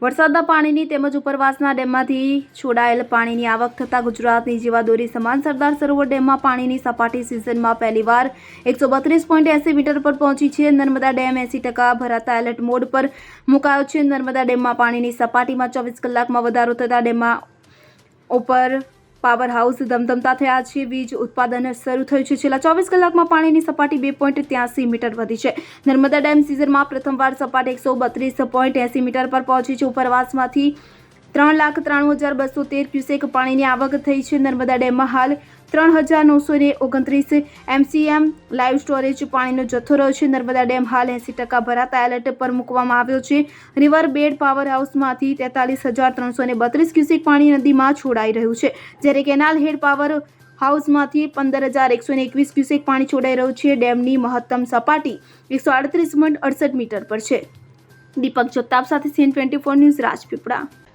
વરસાદના પાણીની તેમજ ઉપરવાસના ડેમમાંથી છોડાયેલ પાણીની આવક થતાં ગુજરાતની જીવાદોરી સમાન સરદાર સરોવર ડેમમાં પાણીની સપાટી સિઝનમાં પહેલીવાર એકસો બત્રીસ પોઈન્ટ એસી મીટર પર પહોંચી છે. નર્મદા ડેમ એસી ટકા ભરાતા એલર્ટ મોડ પર મુકાયો છે. નર્મદા ડેમમાં પાણીની સપાટીમાં ચોવીસ કલાકમાં વધારો થતાં ડેમમાં ઉપર પાવર હાઉસ ધમધમતા થયા છે. વીજ ઉત્પાદન શરૂ થયું છે. છેલ્લા ચોવીસ કલાકમાં પાણીની સપાટી બે પોઈન્ટ ત્યાસી મીટર વધી છે. નર્મદા ડેમ સિઝનમાં પ્રથમવાર સપાટી એકસો બત્રીસ પોઈન્ટ એસી મીટર પર પહોંચી છે. ઉપરવાસમાંથી ત્રણ લાખ ત્રાણું હજાર બસો તેર ક્યુસેક પાણીની આવક થઈ છે. નર્મદા ડેમમાં હાલ ત્રણ હજાર નવસો ને ઓગણત્રીસ એમસીએમ લાઈવ સ્ટોરેજ પાણીનો જથ્થો રહ્યો છે. નર્મદા ડેમ હાલ એંસી ટકા ભરાતા એલર્ટ પર મૂકવામાં આવ્યો છે. રિવર બેડ પાવર હાઉસમાંથી તેતાલીસ હજાર ત્રણસો ને બત્રીસ ક્યુસેક પાણી નદીમાં છોડાઈ રહ્યું છે. જ્યારે કેનાલ હેડ પાવર હાઉસમાંથી પંદર હજાર એકસો એકવીસ ક્યુસેક પાણી છોડાઈ રહ્યું છે. ડેમની મહત્તમ સપાટી એકસો આડત્રીસ પોઈન્ટ અડસઠ મીટર પર છે. દીપક જગતાપ સાથે CN twenty four news Rajpipla.